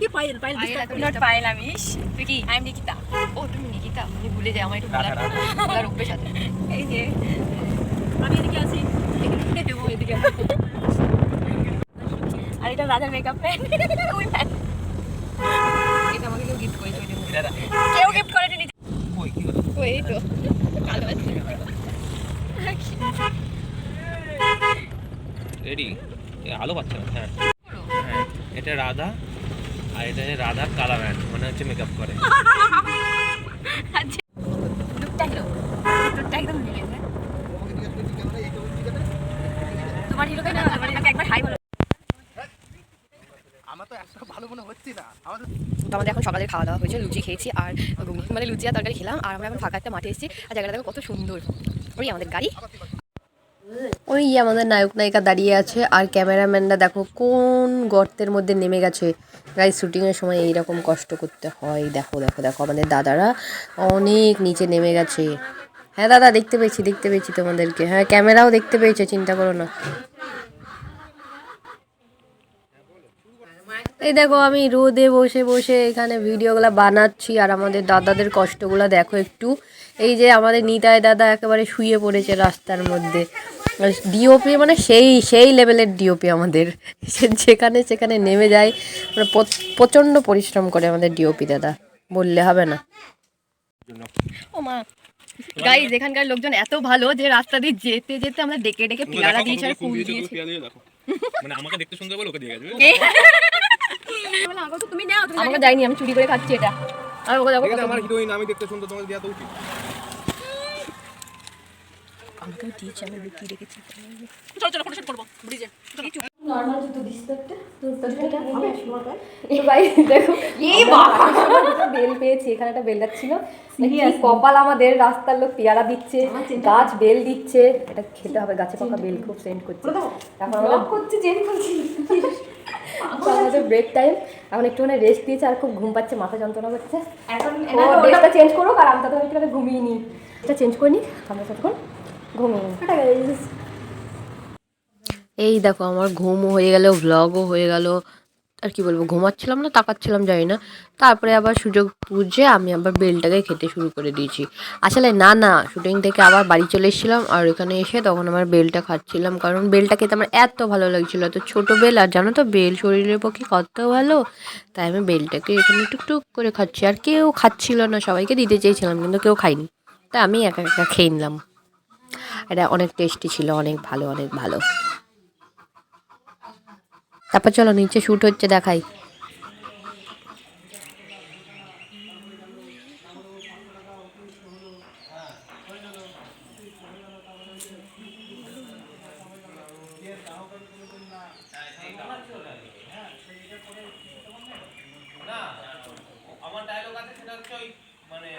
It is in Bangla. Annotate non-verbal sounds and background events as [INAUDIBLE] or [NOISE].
কি? পায়েল পায়েল পায়েল নট। পায়েল। আমিষ। তুই কি? আই এম নিকিতা ও তুমি নিকিতা আমি ভুলে যাই আমার একটু বলার বলার অভ্যেস আছে। এই যে আমি এদিকে আছি। এদিকে দেবো এদিকে। আর এটা রাজার মেকআপ প্যান ওই প্যান এটা আমাকে কেউ গিফট করেছে ওই জন্য। কেউ গিফট করেনি কই কি হলো? ওই তো। ভালো আছে। রেডি আলো পাচ্ছে না হ্যাঁ। হ্যাঁ এটা রাধা। আর এটা হচ্ছে রাধা কালা ব্যান্ড মানে হচ্ছে মেকআপ করে। আচ্ছা। লুকটা হিরো লুকটা একদম মিলেছে তোমার হিরোকে না তোমার হিরোকে একবার হাই বলো। আমার তো একশো ভালো মনে হচ্ছে না। আমাদের তো আমাদের এখন সকালে খাওয়া দাওয়া হয়েছে লুচি খেয়েছি আর মানে লুচি আর তরকারি খেলাম আর আমরা এখন ফাঁকা একটা মাঠে এসেছি আর জায়গাটা দেখো কত সুন্দর। ওই আমাদের গাড়ি। ওই আমাদের নায়ক নায়িকা দাঁড়িয়ে আছে আর ক্যামেরাম্যানরা দেখো কোন গর্তের মধ্যে নেমে গেছে। গাই শ্যুটিংয়ের সময় এইরকম কষ্ট করতে হয়। দেখো দেখো দেখো, আমাদের দাদারা অনেক নিচে নেমে গেছে। হ্যাঁ দাদা, দেখতে পেয়েছি দেখতে পেয়েছি তোমাদেরকে। হ্যাঁ ক্যামেরাও দেখতে পেয়েছে, চিন্তা করো না। এই দেখো আমি রোদে বসে বসে এখানে ভিডিওগুলো বানাচ্ছি আর আমাদের দাদাদের কষ্টগুলো দেখো একটু। এই যে আমাদের নিতাই দাদা একেবারে শুয়ে পড়েছে রাস্তার মধ্যে। ডিওপি মানে সেই সেই লেভেলের ডিওপি আমাদের। সে যেখানে সেখানে নেমে যায়। মানে প্রচণ্ড পরিশ্রম করে আমাদের ডিওপি দাদা। বললে হবে না। ও মা গাইজ এখানকার লোকজন এত ভালো যে রাস্তা দিয়ে যেতে যেতে আমরা ডেকে ডেকে পেয়ারা দিয়েছি। আর ফুল দিয়েছি মানে আমাকে দেখতে সুন্দর বলে ওকে দিয়ে গেছে। [LAUGHS] তুমি নাও তুমি আমাকে যাইনি আমি চুরি করে খাচ্ছি এটা। আর ওকে যাব আমার হিরোইন আমি দেখতে সুন্দর তোমাকে দেওয়া তো উচিত। আমাকেও দিয়েছি আমি লুকিয়ে রেখেছি। চলো চলো ফটোশুট করব ব্রিজে। দেখো [LAUGHS] বেল পেয়েছি এখানে একটা বেল ছিল কপাল আমাদের রাস্তার লোক পেয়ারা দিচ্ছে গাছ বেল দিচ্ছে। এটা খেতে হবে গাছে পাকা বেল খুব সেন্ড করছে। এখন করছে জেন [LAUGHS] তো আমাদের ব্রেক টাইম এখন একটুখানি রেস্ট দিয়েছে আর খুব ঘুম পাচ্ছে মাথা যন্ত্রণা করছে। এখন ড্রেসটা চেঞ্জ করো আর আমি তাদের একটুখানি ঘুমিয়ে নিই। এটা চেঞ্জ করে নিই আমরা ততক্ষণ ঘুমিয়ে নিই। এই দেখো আমার ঘুমও হয়ে গেল ভ্লগও হয়ে গেল। আর কি বলব, ঘুমাচ্ছিলাম না, তাকাচ্ছিলাম, জানি না। তারপরে আবার সুযোগ বুঝে আমি আবার বেলটাকে খেতে শুরু করে দিয়েছি। আসলে না না, শুটিং থেকে আবার বাড়ি চলে এসেছিলাম আর এখানে এসে তখন আমার বেলটা খাচ্ছিলাম। কারণ বেলটা খেতে আমার এত ভালো লাগছিল, এত ছোট বেল। আর জানো তো, বেল শরীরের পক্ষে কত ভালো। তাই আমি বেলটাকে এখানে টুকটুক করে খাচ্ছি। আর কেউ খাচ্ছিল না, সবাইকে দিতে চেয়েছিলাম, কিন্তু কেউ খাইনি তাই আমি একা একা খেয়ে নিলাম। এটা অনেক টেস্টি ছিল, অনেক ভালো অনেক ভালো। তারপর চলো নিচে শ্যুট হচ্ছে দেখাই। মানে